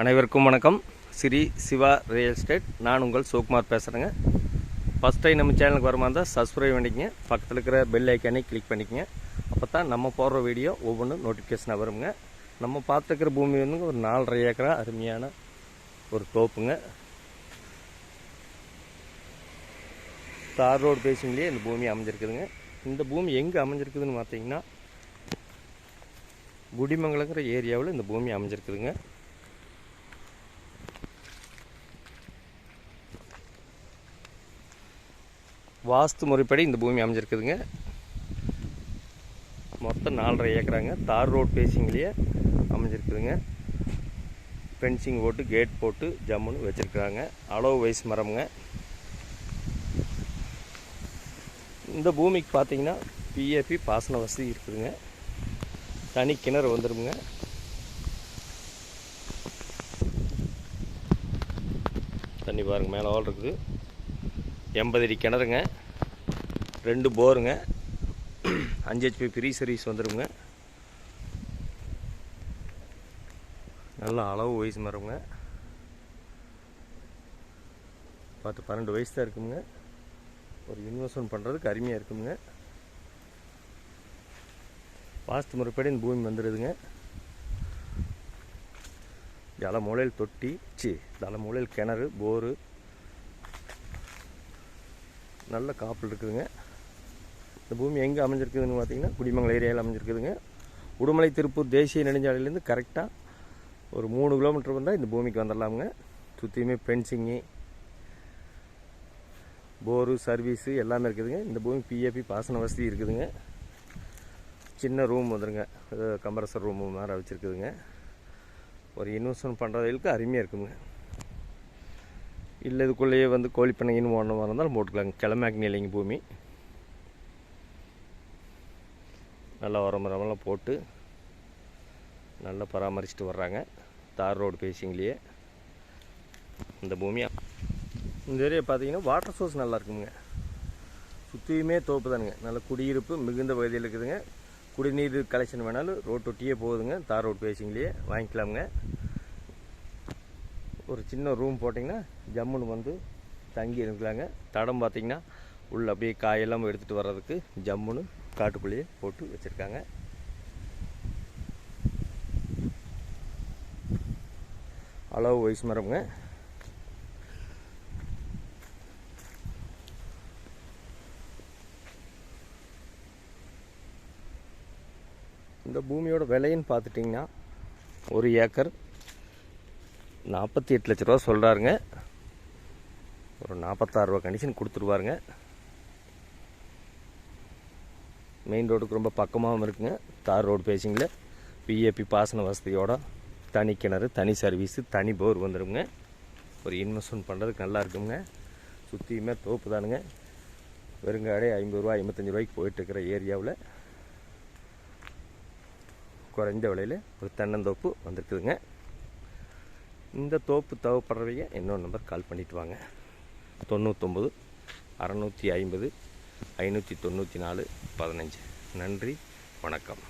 அனைவருக்கும் வணக்கம். Sri Siva real estate. நான் உங்கள் சிவகுமார் பேசுகிறேங்க ஃபஸ்ட் டைம் நம்ம சேனலுக்கு வரமா இருந்தால் சப்ஸ்கிரைப் பண்ணிக்கங்க. பக்கத்தில் இருக்கிற பெல் ஐக்கானே கிளிக் பண்ணிக்கங்க. அப்போ தான் நம்ம போடுற வீடியோ ஒவ்வொன்றும் நோட்டிஃபிகேஷனாக வருங்க. நம்ம பார்த்துருக்கிற பூமி வந்து ஒரு நாலரை ஏக்கரா அருமையான ஒரு தோப்புங்க. தார் ரோடு பேசிங்லேயே இந்த பூமி அமைஞ்சிருக்குதுங்க. இந்த பூமி எங்கே அமைஞ்சிருக்குதுன்னு பார்த்தீங்கன்னா குடிமங்கலங்கிற ஏரியாவில் இந்த பூமி அமைஞ்சிருக்குதுங்க. வாஸ்து முறைப்படி இந்த பூமி அமைஞ்சிருக்குதுங்க. மொத்தம் நாலரை ஏக்கராங்க. தார் ரோட் பேசிங்லேயே அமைஞ்சிருக்குதுங்க. ஃபென்சிங் போட்டு கேட் போட்டு ஜம்முன்னு வச்சுருக்குறாங்க. அளவு வயசு மரம்ங்க. இந்த பூமிக்கு பார்த்தீங்கன்னா பிஏபி பாசன வசதி இருக்குதுங்க. தனி கிணறு வந்துடுங்க தண்ணி பாருங்க மேலே ஆள் இருக்குது. எண்பது அடி கிணறுங்க. ரெண்டு போருங்க. அஞ்சு ஹெச்பி ஃப்ரீ சர்வீஸ் வந்துடுங்க நல்ல அளவு வயசு மரங்க பத்து பன்னெண்டு வயசு தான் இருக்குங்க. ஒரு இன்வெஸ்ட்மெண்ட் பண்ணுறதுக்கு அருமையாக இருக்குங்க. வாஸ்து முறைப்படி இந்த பூமி வந்துடுதுங்க தலை மூலையில் தொட்டி சி தலை மூலையில் கிணறு போரு நல்ல காப்பில் இருக்குதுங்க. இந்த பூமி எங்கே அமைஞ்சிருக்குதுன்னு பார்த்தீங்கன்னா குடிமங்கலம் ஏரியாவில் அமைஞ்சிருக்குதுங்க. உடுமலை திருப்பூர் தேசிய நெடுஞ்சாலையிலேருந்து கரெக்டாக ஒரு மூணு கிலோமீட்டர் வந்தால் இந்த பூமிக்கு வந்துடலாமுங்க. சுற்றியுமே ஃபென்சிங்கு போரு சர்வீஸு எல்லாமே இருக்குதுங்க. இந்த பூமி பிஏபி பாசன வசதி இருக்குதுங்க. சின்ன ரூம் வந்துருங்க. கம்ப்ரஸர் ரூம் மாதிரி வச்சுருக்குதுங்க. ஒரு இன்வெஸ்ட்மெண்ட் பண்ணுறதுக்கு அருமையாக இருக்குங்க. இல்லை இதுக்குள்ளேயே வந்து கோழி பண்ணைன்னு ஒன்று இருந்தாலும் போட்டுக்கலாங்க. கிளமாக்கு நிலைங்க பூமி. நல்லா உரமரமெல்லாம் போட்டு நல்லா பராமரிச்சுட்டு வர்றாங்க. தார் ரோடு பேசிங்லேயே இந்த பூமியாக இந்த ஏரியா பார்த்தீங்கன்னா வாட்டர் சோர்ஸ் நல்லா இருக்குங்க. சுற்றியுமே தோப்பு தானுங்க. நல்ல குடியிருப்பு மிகுந்த பகுதியில் இருக்குதுங்க. குடிநீர் கலெக்ஷன் வேணாலும் ரோட்டொட்டியே போகுதுங்க. தார் ரோடு பேசிங்லேயே வாங்கிக்கலாமுங்க. ஒரு சின்ன ரூம் போட்டிங்கன்னா ஜம்முன்னு வந்து தங்கி இருக்கலாங்க. தடம் பார்த்தீங்கன்னா உள்ளே அப்படியே காயெல்லாம் எடுத்துகிட்டு வர்றதுக்கு ஜம்முன்னு காட்டுக்குள்ளேயே போட்டு வச்சுருக்காங்க. அளவு வயசு மரம்ங்க. இந்த பூமியோட விலைன்னு பார்த்துட்டிங்கன்னா ஒரு ஏக்கர் நாற்பத்தி எட்டு லட்ச ரூபா சொல்கிறாருங்க ஒரு நாற்பத்தாறு ரூபா கண்டிஷன் கொடுத்துருவாருங்க. மெயின் ரோடுக்கு ரொம்ப பக்கமாகவும் இருக்குங்க. தார் ரோடு பேசிங்கள. பிஏபி பாசன வசதியோட தனி கிணறு தனி சர்வீஸு தனி போர் வந்துடுங்க ஒரு இன்வெஸ்ட்மெண்ட் பண்ணுறதுக்கு நல்லா இருக்குங்க. சுற்றியுமே தோப்பு தானுங்க. வெறுங்காடே ஐம்பது ரூபா ஐம்பத்தஞ்சு ரூபாய்க்கு போயிட்டுருக்கிற ஏரியாவில் குறைந்த விலையில் ஒரு தென்னந்தோப்பு வந்திருக்குதுங்க. இந்த தோப்பு தேவைப்படுறவங்க இன்னொரு நம்பர் கால் பண்ணிட்டு வாங்க. தொண்ணூத்தொம்பது அறநூற்றி ஐம்பது ஐநூற்றி தொண்ணூற்றி நாலு பதினஞ்சு. நன்றி வணக்கம்.